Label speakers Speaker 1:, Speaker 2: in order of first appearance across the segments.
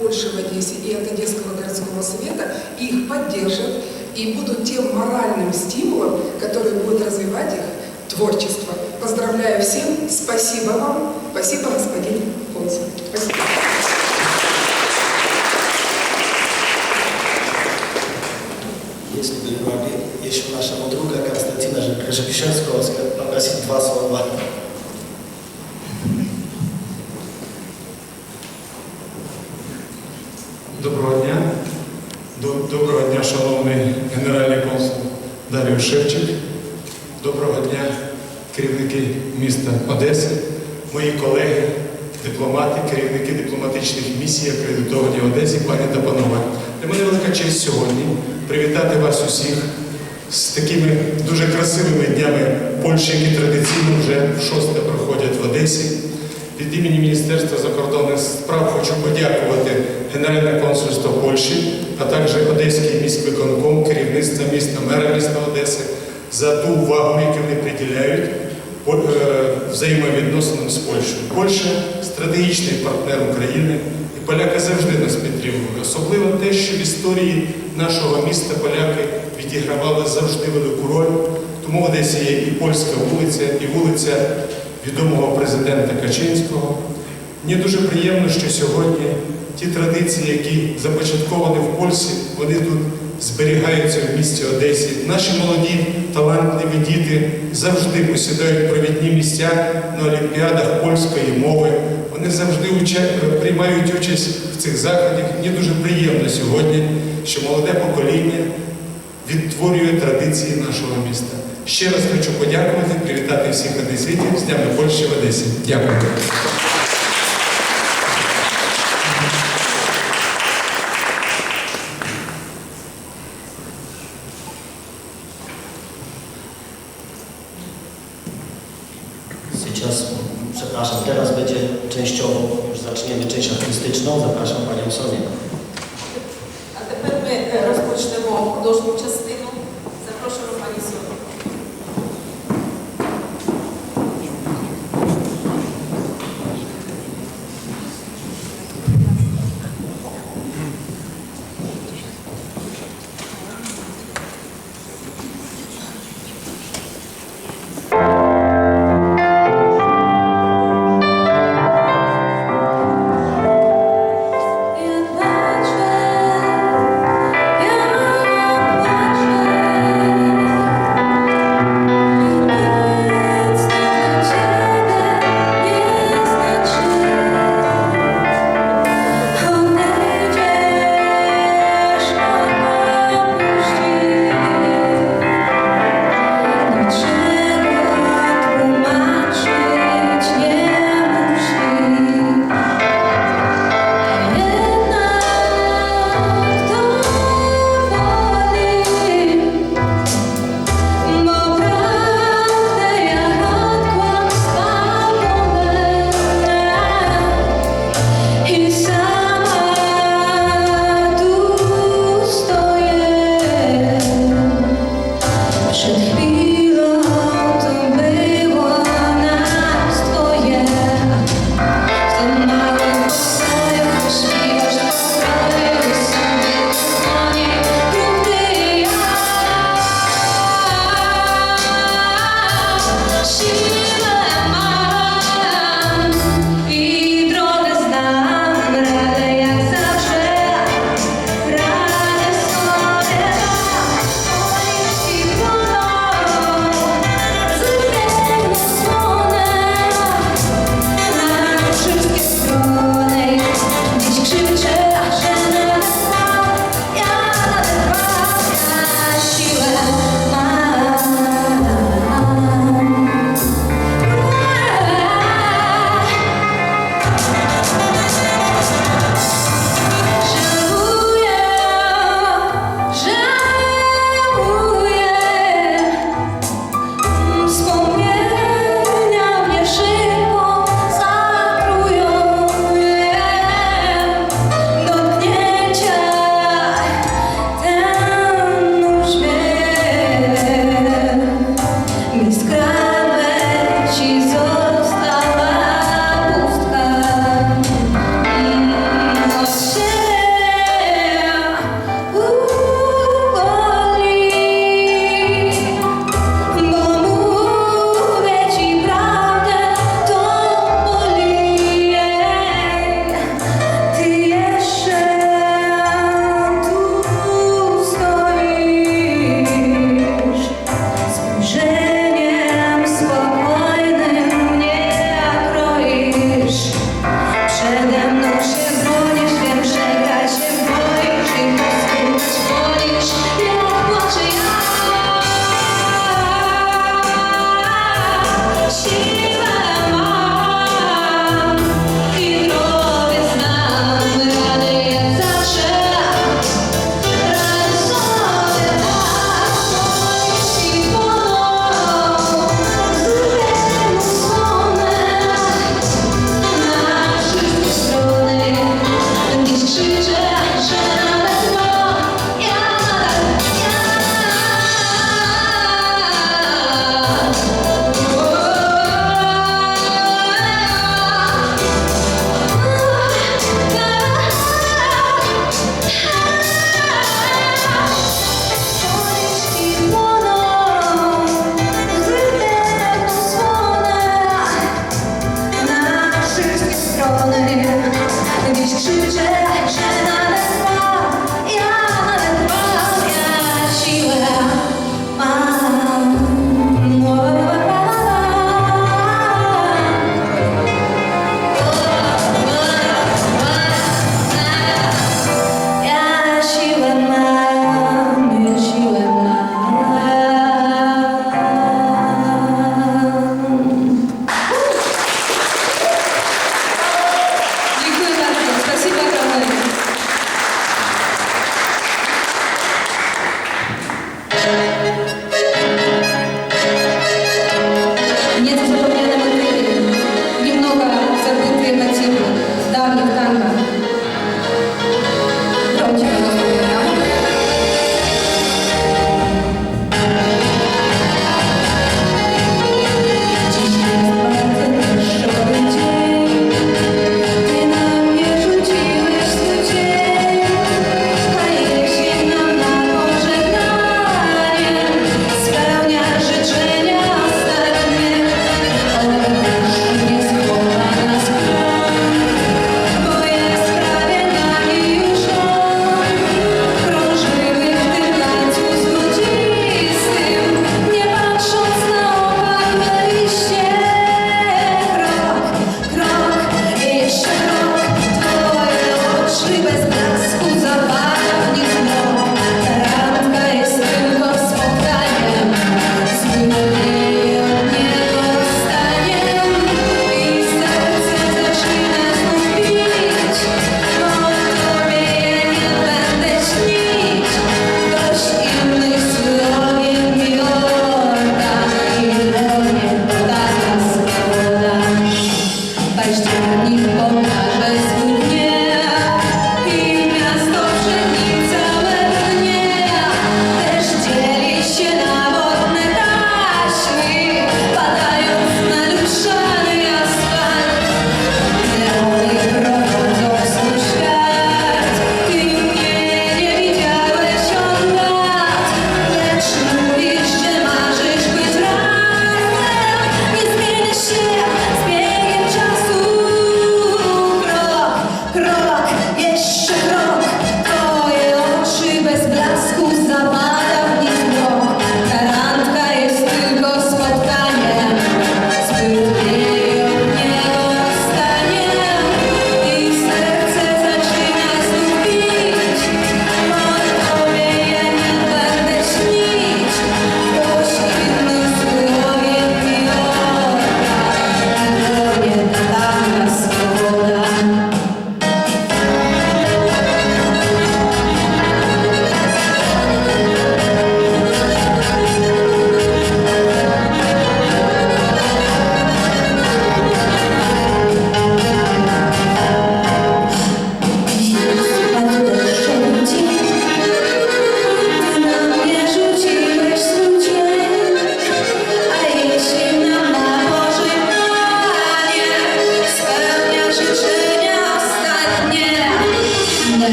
Speaker 1: Польши в Одессе и от Одесского городского совета, и их поддержат, и будут тем моральным стимулом, который будет развивать их творчество. Поздравляю всем, спасибо вам, спасибо господин консул.
Speaker 2: Jeśli by mogli, jeśli naszemu druga Konstantina Rzepiszewskiego pопросить два слова.
Speaker 3: Доброго дня, шановний генеральний консул Дар'ю Шевчик. Доброго дня, керівники міста Одеси, мої колеги, дипломати, керівники дипломатичних місій, акредитовані в Одесі, пані та панове. Для мене велика честь сьогодні привітати вас усіх з такими дуже красивими днями Польщі, які традиційно вже в шосте проходять в Одесі. Від імені Міністерства закордонних справ хочу подякувати Генеральне консульство Польщі, а також Одеський міськвиконком, керівництво міста, мера міста Одеси за ту увагу, яку вони приділяють е, взаємовідносинам з Польщею. Польща стратегічний партнер України, і поляки завжди нас підтримували. Особливо те, що в історії нашого міста поляки відігравали завжди велику роль. Тому в Одесі є і польська вулиця, і вулиця відомого президента Качинського. Мені дуже приємно, що сьогодні ті традиції, які започатковані в Польщі, вони тут зберігаються в місті Одесі. Наші молоді талантливі діти завжди посідають провідні місця на олімпіадах польської мови. Вони завжди приймають участь в цих заходах. Мені дуже приємно сьогодні, що молоде покоління відтворює традиції нашого міста. Ще раз хочу подякувати, привітати всіх одеситів з Днями Польщі в Одесі. Дякую.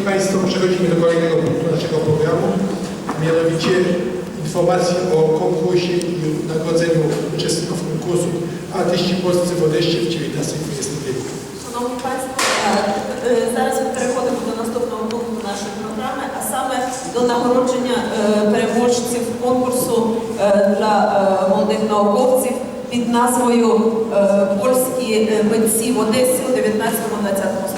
Speaker 4: Szanowni Państwo, przechodzimy do kolejnego punktu naszego programu, mianowicie informacji o konkursie i nagrodzeniu uczestników konkursu Artyści Polscy w Odeszcie w XIX-XX wieku.
Speaker 5: Шановні панство, е, е, зараз ми переходимо до наступного пункту нашої програми, а саме до нагородження переможців конкурсу для молодих науковців під назвою Польські митці в Одесі у 19-20 столітті.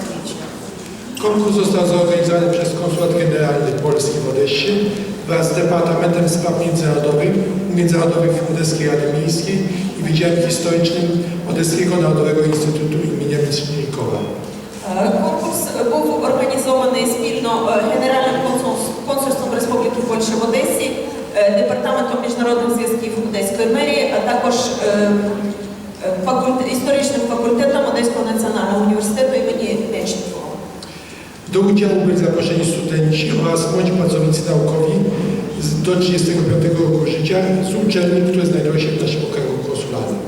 Speaker 4: Konkurs został zorganizowany przez Konsulat Generalny Polski w Odessie wraz z Departamentem Spraw Międzynarodowych, Międzynarodowych Odeskiej Rady Miejskiej i Wydziałem Historycznym Odeskiego Narodowego Instytutu imienia Mieczynikowa.
Speaker 5: Е, Конкурс був організований спільно е, Генеральним консульс- консульством Республіки Польща в Одесі, е, Департаментом міжнародних зв'язків Одеської мерії, а також е, е, факульт- історичним факультетом Одеського національного університету імені Мечникова.
Speaker 4: Do udziału byli zaproszeni studenci oraz młodzi pracownicy naukowi z- do 35 roku życia z uczelni, które znajdują się w naszym okręgu konsularnym.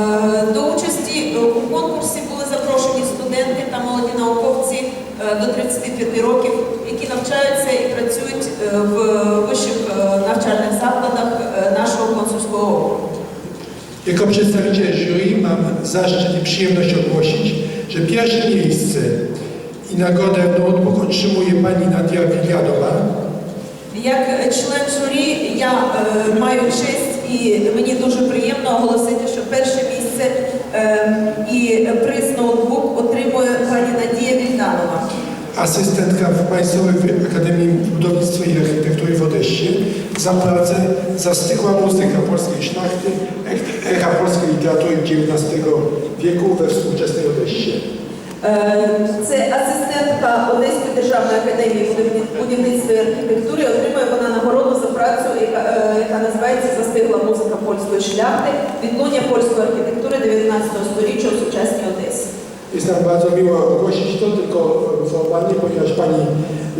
Speaker 5: Е, До участі е, у конкурсі були запрошені студенти та молоді науковці е, до 35 років, які навчаються і працюють е, в вищих е, навчальних закладах е, нашого консульського округу.
Speaker 4: Jako przedstawiciel jury mam zaszczyt i przyjemność ogłosić, że pierwsze miejsce i nagrodę w notebook otrzymuje pani Nadia Wiliadowa,
Speaker 5: Як член журі, я е, маю честь і мені дуже приємно оголосити, що перше місце е, і приз ноутбук отримує пані Надія Вільданова.
Speaker 4: asystentka w Państwowej Akademii Budownictwa i Architektury w Odessie za pracę zastygła muzyka polskiej szlachty, echa polskiej literatury XIX wieku we współczesnej Odessie.
Speaker 5: Е, Це асистентка Одеської державної академії будівництва і архітектури. Отримує вона нагороду за працю, яка, е, називається Застигла музика польської шляхти, відлуння польської архітектури 19 століття у сучасній Одесі.
Speaker 4: Jest nam bardzo miło ogłosić to tylko formalnie, ponieważ pani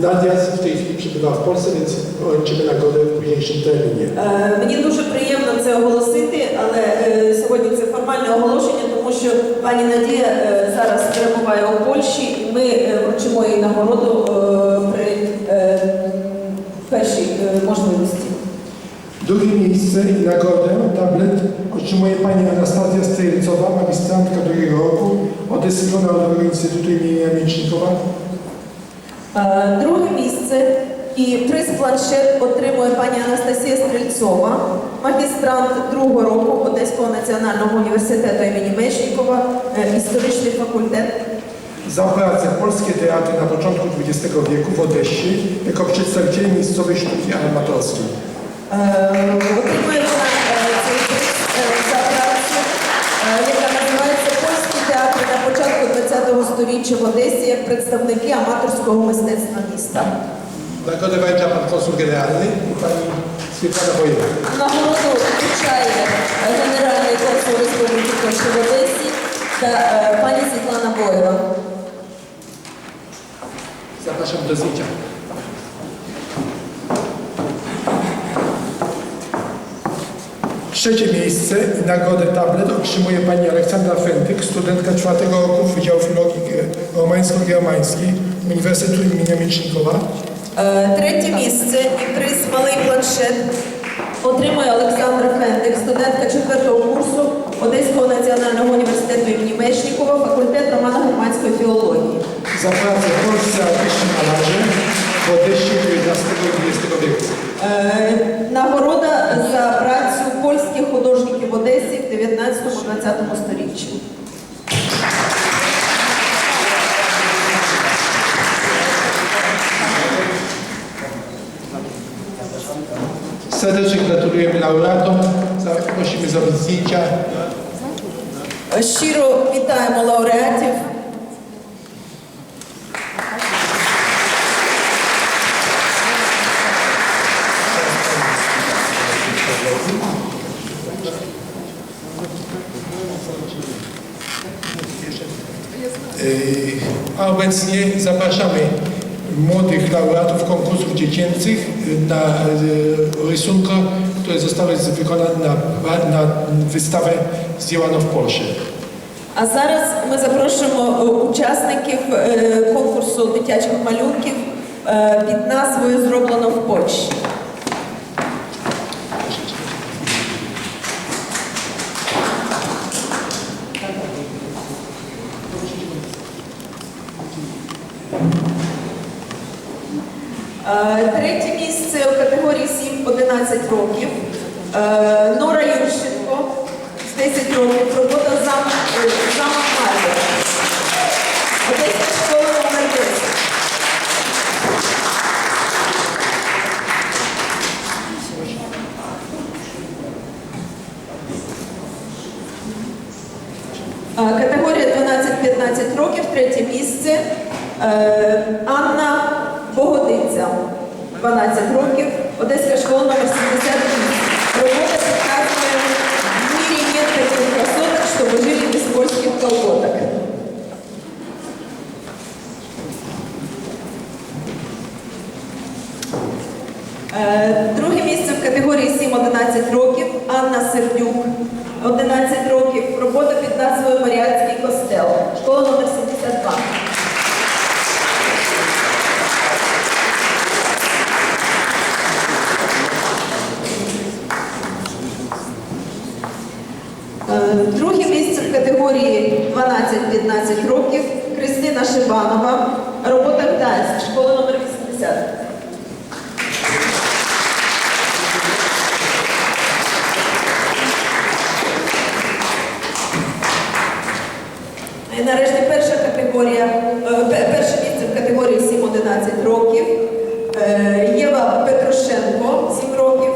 Speaker 4: Nadia w tej chwili przebywa w Polsce, więc kończymy nagrodę w późniejszym terminie.
Speaker 5: Е, Мені дуже приємно це оголосити, але що пані Надія е, зараз перебуває у Польщі, і ми е, вручимо їй нагороду е, при е, першій е, можливості.
Speaker 4: Drugie miejsce i nagrodę, tablet, otrzymuje pani Anastazja Strelcowa, magistrantka drugiego roku Odeskiego Narodowego Instytutu imienia Miecznikowa.
Speaker 5: Е, Друге місце і приз планшет отримує пані Анастасія Стрельцова, магістрант другого року Одеського національного університету імені Мечникова, е, історичний факультет.
Speaker 4: Za pracę Polskie Teatry na początku XX wieku w Odessie jako przedstawiciel miejscowej sztuki amatorskiej.
Speaker 5: Е, Отримує вона е, цей приз е, за працю, яка називається Польський театр на початку ХХ століття в Одесі як представники аматорського мистецтва міста.
Speaker 4: Nagrodę wręcza pan konsul generalny i pani Swietłana Wojewód.
Speaker 5: Нагороду вручає е, генеральний консул Республіки Польща в Одесі та е, пані Світлана Боєва.
Speaker 4: Zapraszam do zdjęcia. Trzecie miejsce i nagrodę tablet otrzymuje pani Aleksandra Fentyk, studentka czwartego roku Wydziału Filologii Romańsko-Germańskiej Uniwersytetu imienia Miecznikowa.
Speaker 5: Е, Третє місце і приз малий планшет отримує Олександра Фендик, студентка четвертого курсу Одеського національного університету імені Мечникова, факультет романо-германської філології.
Speaker 4: za pracę w Polsce artyści malarze w Odessie XIX i XX.
Speaker 5: Е, Нагорода за працю польських художників в Одесі в 19-20 сторіччі.
Speaker 4: Serdecznie gratulujemy laureatom, prosimy zrobić zdjęcia.
Speaker 5: Щиро вітаємо лауреатів.
Speaker 4: A obecnie zapraszamy młodych laureatów konkursów dziecięcych na e, rysunkach, które zostały wykonane na, na wystawę zdjęłano w Polsce.
Speaker 5: А зараз ми запрошуємо е, учасників е, конкурсу дитячих малюнків е, під назвою Зроблено в Польщі. Третє місце у категорії 7-11 років. Е, Нора Юрченко з 10 років. Робота зам, е, зама Мар'я. Одеська школа номер 10. Е, Категорія 12-15 років, третє місце. Е, Анна Богодиця, 12 років, Одеська школа номер 78. Робота показує в мире нет таких красоток, чтобы жили без польских колготок. Е, Друге місце в категорії 7-11 років Анна Сердюк, 11 років. Робота під назвою Маріатський костел. Школа номер 72. Е, Друге місце в категорії 12-15 років Кристина Шибанова. Робота Гданськ, школа номер І нарешті перша категорія, е, пе- перше місце в категорії 7-11 років. Е, Єва Петрушенко, 7 років.